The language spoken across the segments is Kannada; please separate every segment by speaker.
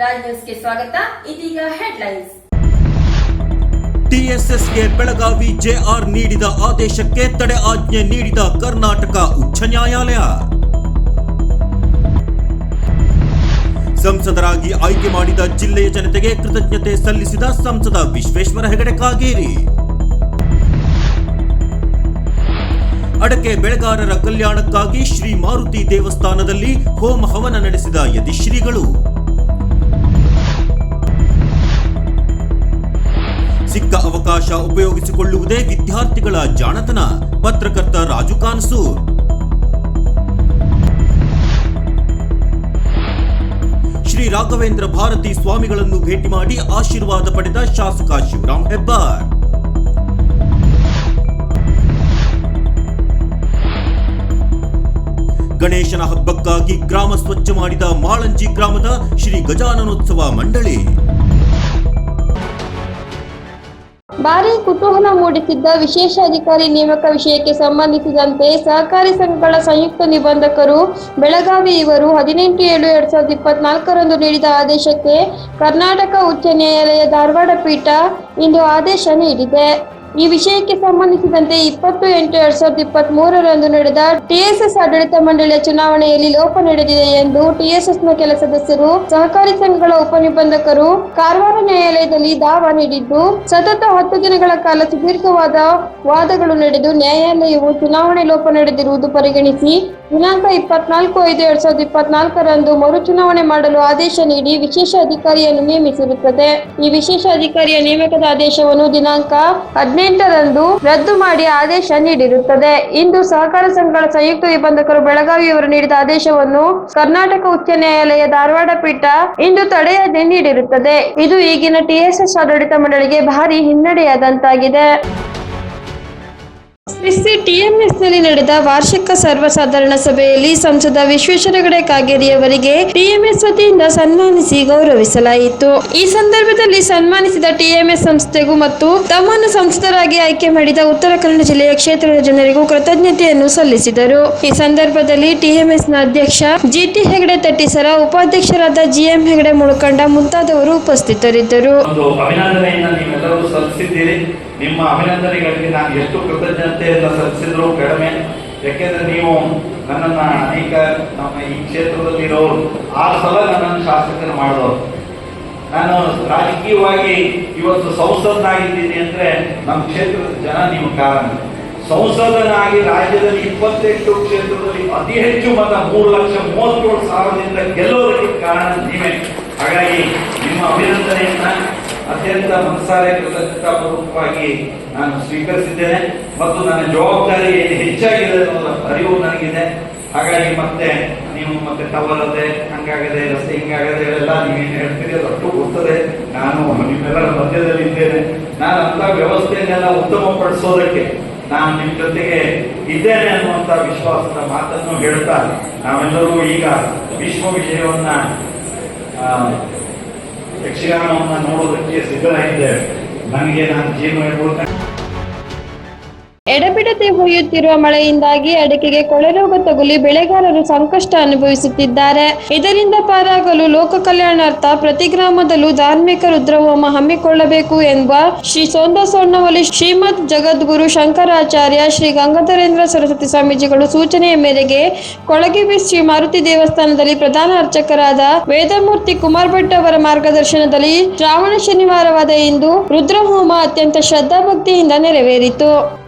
Speaker 1: ರಾಜ್ ನ್ಯೂಸ್ಗೆ ಸ್ವಾಗತ. ಇದೀಗ ಹೆಡ್ಲೈನ್ಸ್.
Speaker 2: ಟಿಎಸ್ಎಸ್ಗೆ ಬೆಳಗಾವಿ ಜೆಆರ್ ನೀಡಿದ ಆದೇಶಕ್ಕೆ ತಡೆ ಆಜ್ಞೆ ನೀಡಿದ ಕರ್ನಾಟಕ ಉಚ್ಚ ನ್ಯಾಯಾಲಯ. ಸಂಸದರಾಗಿ ಆಯ್ಕೆ ಮಾಡಿದ ಜಿಲ್ಲೆಯ ಜನತೆಗೆ ಕೃತಜ್ಞತೆ ಸಲ್ಲಿಸಿದ ಸಂಸದ ವಿಶ್ವೇಶ್ವರ ಹೆಗಡೆ ಕಾಗೇರಿ. ಅಡಕೆ ಬೆಳೆಗಾರರ ಕಲ್ಯಾಣಕ್ಕಾಗಿ ಶ್ರೀ ಮಾರುತಿ ದೇವಸ್ಥಾನದಲ್ಲಿ ಹೋಮ ಹವನ ನಡೆಸಿದ ಯತಿಶ್ರೀಗಳು. ಸಿಕ್ಕ ಅವಕಾಶ ಉಪಯೋಗಿಸಿಕೊಳ್ಳುವುದೇ ವಿದ್ಯಾರ್ಥಿಗಳ ಜಾಣತನ. ಪತ್ರಕರ್ತ ರಾಜು ಕಾನ್ಸು ಶ್ರೀ ರಾಘವೇಂದ್ರ ಭಾರತಿ ಸ್ವಾಮಿಗಳನ್ನು ಭೇಟಿ ಮಾಡಿ ಆಶೀರ್ವಾದ ಪಡೆದ ಶಾಸಕ ಶಿವರಾಮ್ ಹೆಬ್ಬಾರ್. ಗಣೇಶನ ಹಬ್ಬಕ್ಕಾಗಿ ಗ್ರಾಮ ಸ್ವಚ್ಛ ಮಾಡಿದ ಮಾಳಂಜಿ ಗ್ರಾಮದ ಶ್ರೀ ಗಜಾನನೋತ್ಸವ ಮಂಡಳಿ.
Speaker 3: ಭಾರಿ ಕುತೂಹಲ ಮೂಡಿಸಿದ್ದ ವಿಶೇಷ ಅಧಿಕಾರಿ ನೇಮಕ ವಿಷಯಕ್ಕೆ ಸಂಬಂಧಿಸಿದಂತೆ ಸಹಕಾರಿ ಸಂಘಗಳ ಸಂಯುಕ್ತ ನಿಬಂಧಕರು ಬೆಳಗಾವಿ ಇವರು ಹದಿನೆಂಟು ಏಳು ಎರಡ್ ಸಾವಿರದ ಇಪ್ಪತ್ನಾಲ್ಕರಂದು ನೀಡಿದ ಆದೇಶಕ್ಕೆ ಕರ್ನಾಟಕ ಉಚ್ಚ ನ್ಯಾಯಾಲಯ ಧಾರವಾಡ ಪೀಠ ಇಂದು ಆದೇಶ ನೀಡಿದೆ. ಈ ವಿಷಯಕ್ಕೆ ಸಂಬಂಧಿಸಿದಂತೆ ಇಪ್ಪತ್ತು ಎಂಟು ಎರಡ್ ಸಾವಿರದ ಇಪ್ಪತ್ತ್ ಮೂರರಂದು ನಡೆದ ಟಿಎಸ್ಎಸ್ ಆಡಳಿತ ಮಂಡಳಿಯ ಚುನಾವಣೆಯಲ್ಲಿ ಲೋಪ ನಡೆದಿದೆ ಎಂದು ಟಿಎಸ್ಎಸ್ನ ಕೆಲ ಸದಸ್ಯರು, ಸಹಕಾರಿ ಸಂಘಗಳ ಉಪನಿಬಂಧಕರು ಕಾರವಾರ ನ್ಯಾಯಾಲಯದಲ್ಲಿ ದಾವ ನೀಡಿದ್ದು, ಸತತ ಹತ್ತು ದಿನಗಳ ಕಾಲ ಸುದೀರ್ಘವಾದ ವಾದಗಳು ನಡೆದು ನ್ಯಾಯಾಲಯವು ಚುನಾವಣೆ ಲೋಪ ನಡೆದಿರುವುದು ಪರಿಗಣಿಸಿ ದಿನಾಂಕ ಇಪ್ಪತ್ನಾಲ್ಕು ಐದು ಎರಡ್ ಸಾವಿರದ ಇಪ್ಪತ್ನಾಲ್ಕರಂದು ಮರು ಚುನಾವಣೆ ಮಾಡಲು ಆದೇಶ ನೀಡಿ ವಿಶೇಷ ಅಧಿಕಾರಿಯನ್ನು ನೇಮಿಸಿರುತ್ತದೆ. ಈ ವಿಶೇಷ ಅಧಿಕಾರಿಯ ನೇಮಕದ ಆದೇಶವನ್ನು ದಿನಾಂಕ ಹದಿನೆಂಟರಂದು ರದ್ದು ಮಾಡಿ ಆದೇಶ ನೀಡಿರುತ್ತದೆ. ಇಂದು ಸಹಕಾರ ಸಂಘಗಳ ಸಂಯುಕ್ತ ನಿಬಂಧಕರು ಬೆಳಗಾವಿಯವರು ನೀಡಿದ ಆದೇಶವನ್ನು ಕರ್ನಾಟಕ ಉಚ್ಚ ನ್ಯಾಯಾಲಯ ಧಾರವಾಡ ಪೀಠ ಇಂದು ತಡೆಯಾಜ್ಞೆ ನೀಡಿರುತ್ತದೆ. ಇದು ಈಗಿನ ಟಿಎಸ್ಎಸ್ ಆಡಳಿತ ಮಂಡಳಿಗೆ ಭಾರಿ ಹಿನ್ನಡೆಯಾದಂತಾಗಿದೆ. ಎಸ್ಸಿ ಟಿಎಂಎಸ್ನಲ್ಲಿ ನಡೆದ ವಾರ್ಷಿಕ ಸರ್ವಸಾಧಾರಣ ಸಭೆಯಲ್ಲಿ ಸಂಸದ ವಿಶ್ವೇಶ್ವರ ಹೆಗಡೆ ಕಾಗೇರಿಯವರಿಗೆ ಟಿಎಂಎಸ್ ವತಿಯಿಂದ ಸನ್ಮಾನಿಸಿ ಗೌರವಿಸಲಾಯಿತು. ಈ ಸಂದರ್ಭದಲ್ಲಿ ಸನ್ಮಾನಿಸಿದ ಟಿಎಂಎಸ್ ಸಂಸ್ಥೆಗೂ ಮತ್ತು ತಮ್ಮನ್ನು ಸಂಸದರಾಗಿ ಆಯ್ಕೆ ಮಾಡಿದ ಉತ್ತರ ಕನ್ನಡ ಜಿಲ್ಲೆಯ ಕ್ಷೇತ್ರದ ಜನರಿಗೂ ಕೃತಜ್ಞತೆಯನ್ನು ಸಲ್ಲಿಸಿದರು. ಈ ಸಂದರ್ಭದಲ್ಲಿ ಟಿಎಂಎಸ್ನ ಅಧ್ಯಕ್ಷ ಜಿಟಿ ಹೆಗಡೆ ತಟ್ಟಿಸರ, ಉಪಾಧ್ಯಕ್ಷರಾದ ಜಿಎಂ ಹೆಗಡೆ ಮುಳುಕಂಡ ಮುಂತಾದವರು ಉಪಸ್ಥಿತರಿದ್ದರು.
Speaker 4: ನಿಮ್ಮ ಅಭಿನಂದನೆಗಳಿಗೆ ನಾನು ಎಷ್ಟು ಕೃತಜ್ಞತೆಯನ್ನು ಸಲ್ಲಿಸಿದ್ರು ಕಡಿಮೆ. ಯಾಕೆಂದ್ರೆ ನೀವು ನನ್ನನ್ನ ಅನೇಕ ನಮ್ಮ ಈ ಕ್ಷೇತ್ರದಲ್ಲಿ ಇರೋರು ಆ ಸಲ ನನ್ನನ್ನು ಶಾಸಕರು ಮಾಡಿದವರು. ನಾನು ರಾಜಕೀಯವಾಗಿ ಇವತ್ತು ಸಂಸದನಾಗಿದ್ದೀನಿ ಅಂದ್ರೆ ನಮ್ಮ ಕ್ಷೇತ್ರದ ಜನ ನಿಮ್ಮ ಕಾರಣ. ಸಂಸದನಾಗಿ ರಾಜ್ಯದಲ್ಲಿ ಇಪ್ಪತ್ತೆಂಟು ಕ್ಷೇತ್ರದಲ್ಲಿ ಅತಿ ಹೆಚ್ಚು ಮತ ಮೂರು ಲಕ್ಷ ಮೂವತ್ತೇಳು ಸಾವಿರದಿಂದ ಗೆಲ್ಲೋದಕ್ಕೆ ಕಾರಣ ನೀವೇ. ಹಾಗಾಗಿ ನಿಮ್ಮ ಅಭಿನಂದನೆಯನ್ನ ಅತ್ಯಂತ ಮನಸಾರೆ ಕೃತಜ್ಞತಾಪೂರ್ವಕವಾಗಿ ನಾನು ಸ್ವೀಕರಿಸಿದ್ದೇನೆ ಮತ್ತು ನನ್ನ ಜವಾಬ್ದಾರಿ ಹೆಚ್ಚಾಗಿದೆ ಅನ್ನೋದರ ಅರಿವು ನನಗಿದೆ. ಹಾಗಾಗಿ ಮತ್ತೆ ನೀವು ಮತ್ತೆ ತವರದೆ ಹಂಗಾಗದೆ, ರಸ್ತೆ ಹಿಂಗಾಗದೆ ಎಲ್ಲ ನೀವೇನು ಹೇಳ್ತೀರಿ, ಅದು ಅಷ್ಟು ಗೊತ್ತದೆ. ನಾನು ನಿಮ್ಮೆಲ್ಲರ ಮಧ್ಯದಲ್ಲಿ ಇದ್ದೇನೆ. ನಾನು ಅಂತ ವ್ಯವಸ್ಥೆಯನ್ನೆಲ್ಲ ಉತ್ತಮಪಡಿಸೋದಕ್ಕೆ ನಾನು ನಿಮ್ಮ ಜೊತೆಗೆ ಇದ್ದೇನೆ ಅನ್ನುವಂತ ವಿಶ್ವಾಸದ ಮಾತನ್ನು ಹೇಳ್ತಾ ನಾವೆಲ್ಲರೂ ಈಗ ವಿಶ್ವ ವಿಜಯವನ್ನ ಯಕ್ಷಗಾನವನ್ನ ನೋಡೋದಕ್ಕೆ ಸಿದ್ಧರಾಗಿದ್ದೇವೆ ನನಗೆ ನಾನು ಜೀವನ
Speaker 3: ಎಡಬಿಡದೆ ಹೊಯ್ಯುತ್ತಿರುವ ಮಳೆಯಿಂದಾಗಿ ಅಡಿಕೆಗೆ ಕೊಳೆರೋಗ ತಗುಲಿ ಬೆಳೆಗಾರರು ಸಂಕಷ್ಟ ಅನುಭವಿಸುತ್ತಿದ್ದಾರೆ. ಇದರಿಂದ ಪಾರಾಗಲು ಲೋಕ ಕಲ್ಯಾಣಾರ್ಥ ಪ್ರತಿ ಗ್ರಾಮದಲ್ಲೂ ಧಾರ್ಮಿಕ ರುದ್ರಹೋಮ ಹಮ್ಮಿಕೊಳ್ಳಬೇಕು ಎಂಬ ಶ್ರೀ ಸೋಂದ ಶ್ರೀಮತ್ ಶ್ರೀಮದ್ ಜಗದ್ಗುರು ಶಂಕರಾಚಾರ್ಯ ಶ್ರೀ ಗಂಗಾಧರೇಂದ್ರ ಸರಸ್ವತಿ ಸ್ವಾಮೀಜಿಗಳು ಸೂಚನೆಯ ಮೇರೆಗೆ ಕೊಳಗಿಬಿ ಶ್ರೀ ಮಾರುತಿ ದೇವಸ್ಥಾನದಲ್ಲಿ ಪ್ರಧಾನ ಅರ್ಚಕರಾದ ವೇದಮೂರ್ತಿ ಕುಮಾರ್ ಭಟ್ ಅವರ ಮಾರ್ಗದರ್ಶನದಲ್ಲಿ ಶ್ರಾವಣ ಶನಿವಾರವಾದ ಇಂದು ರುದ್ರಹೋಮ ಅತ್ಯಂತ ಶ್ರದ್ಧಾಭಕ್ತಿಯಿಂದ ನೆರವೇರಿತು ो.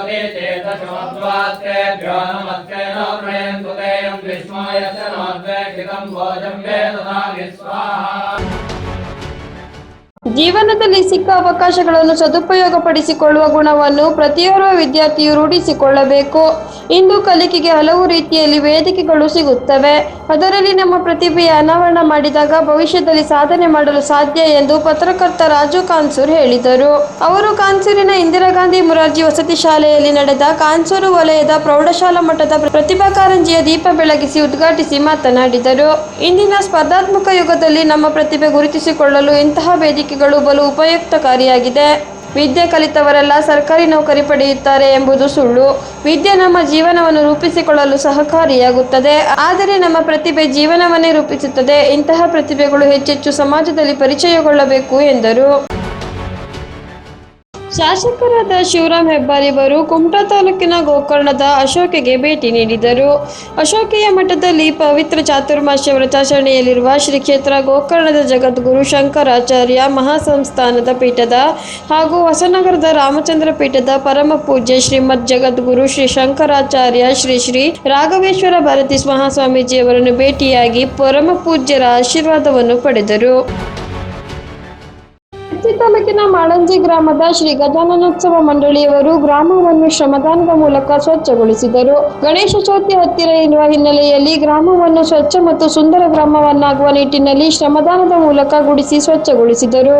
Speaker 5: भोजं वेददामि स्वाहा ॐ नमो रुद्रेभ्यो ये नापातैतवस्तेभ्यो दश प्राचेन दश लग्ना दश प्रदेशेन दशोदे चेतशोद्वास्तेभ्यो नमस्ते नो प्रयन्तु तेयं विष्णो यस्य नोद्रे कृतं भोजं वेददामि स्वाहा
Speaker 3: ಜೀವನದಲ್ಲಿ ಸಿಕ್ಕ ಅವಕಾಶಗಳನ್ನು ಸದುಪಯೋಗಪಡಿಸಿಕೊಳ್ಳುವ ಗುಣವನ್ನು ಪ್ರತಿಯೊರ್ವ ವಿದ್ಯಾರ್ಥಿಯು ರೂಢಿಸಿಕೊಳ್ಳಬೇಕು. ಇಂದು ಕಲಿಕೆಗೆ ಹಲವು ರೀತಿಯಲ್ಲಿ ವೇದಿಕೆಗಳು ಸಿಗುತ್ತವೆ. ಅದರಲ್ಲಿ ನಮ್ಮ ಪ್ರತಿಭೆಯ ಅನಾವರಣ ಮಾಡಿದಾಗ ಭವಿಷ್ಯದಲ್ಲಿ ಸಾಧನೆ ಮಾಡಲು ಸಾಧ್ಯ ಎಂದು ಪತ್ರಕರ್ತ ರಾಜು ಕಾನ್ಸೂರ್ ಹೇಳಿದರು. ಅವರು ಕಾನ್ಸೂರಿನ ಇಂದಿರಾ ಗಾಂಧಿ ಮುರಾರ್ಜಿ ವಸತಿ ಶಾಲೆಯಲ್ಲಿ ನಡೆದ ಕಾನ್ಸೂರು ವಲಯದ ಪ್ರೌಢಶಾಲಾ ಮಟ್ಟದ ಪ್ರತಿಭಾ ಕಾರಂಜಿಯ ದೀಪ ಬೆಳಗಿಸಿ ಉದ್ಘಾಟಿಸಿ ಮಾತನಾಡಿದರು. ಇಂದಿನ ಸ್ಪರ್ಧಾತ್ಮಕ ಯುಗದಲ್ಲಿ ನಮ್ಮ ಪ್ರತಿಭೆ ಗುರುತಿಸಿಕೊಳ್ಳಲು ಇಂತಹ ವೇದಿಕೆಗಳು ಬಲು ಉಪಯುಕ್ತಕಾರಿಯಾಗಿದೆ. ವಿದ್ಯೆ ಕಲಿತವರೆಲ್ಲ ಸರ್ಕಾರಿ ನೌಕರಿ ಪಡೆಯುತ್ತಾರೆ ಎಂಬುದು ಸುಳ್ಳು. ವಿದ್ಯೆ ನಮ್ಮ ಜೀವನವನ್ನು ರೂಪಿಸಿಕೊಳ್ಳಲು ಸಹಕಾರಿಯಾಗುತ್ತದೆ. ಆದರೆ ನಮ್ಮ ಪ್ರತಿಭೆ ಜೀವನವನ್ನೇ ರೂಪಿಸುತ್ತದೆ. ಇಂತಹ ಪ್ರತಿಭೆಗಳು ಹೆಚ್ಚೆಚ್ಚು ಸಮಾಜದಲ್ಲಿ ಪರಿಚಯಗೊಳ್ಳಬೇಕು ಎಂದರು. ಶಾಸಕರಾದ ಶಿವರಾಮ್ ಹೆಬ್ಬಾರಿ ಅವರು ಕುಮಟಾ ತಾಲೂಕಿನ ಗೋಕರ್ಣದ ಅಶೋಕೆಗೆ ಭೇಟಿ ನೀಡಿದರು. ಅಶೋಕೆಯ ಮಠದಲ್ಲಿ ಪವಿತ್ರ ಚಾತುರ್ಮಾಸ ವ್ರತಾಚರಣೆಯಲ್ಲಿರುವ ಶ್ರೀ ಕ್ಷೇತ್ರ ಗೋಕರ್ಣದ ಜಗದ್ಗುರು ಶಂಕರಾಚಾರ್ಯ ಮಹಾಸಂಸ್ಥಾನದ ಪೀಠದ ಹಾಗೂ ಹೊಸನಗರದ ರಾಮಚಂದ್ರ ಪೀಠದ ಪರಮ ಪೂಜ್ಯ ಶ್ರೀಮದ್ ಜಗದ್ಗುರು ಶ್ರೀ ಶಂಕರಾಚಾರ್ಯ ಶ್ರೀ ಶ್ರೀ ರಾಘವೇಶ್ವರ ಭಾರತಿ ಮಹಾಸ್ವಾಮೀಜಿಯವರನ್ನು ಭೇಟಿಯಾಗಿ ಪರಮ ಪೂಜ್ಯರ ಆಶೀರ್ವಾದವನ್ನು ಪಡೆದರು. ತಾಲೂಕಿನ ಮಾಳಂಜಿ ಗ್ರಾಮದ ಶ್ರೀ ಗಜಾನನೋತ್ಸವ ಮಂಡಳಿಯವರು ಗ್ರಾಮವನ್ನು ಶ್ರಮದಾನದ ಮೂಲಕ ಸ್ವಚ್ಛಗೊಳಿಸಿದರು. ಗಣೇಶ ಚೌತಿ ಹತ್ತಿರ ಇರುವ ಹಿನ್ನೆಲೆಯಲ್ಲಿ ಗ್ರಾಮವನ್ನು ಸ್ವಚ್ಛ ಮತ್ತು ಸುಂದರ ಗ್ರಾಮವನ್ನಾಗುವ ನಿಟ್ಟಿನಲ್ಲಿ ಶ್ರಮದಾನದ ಮೂಲಕ ಗುಡಿಸಿ ಸ್ವಚ್ಛಗೊಳಿಸಿದರು.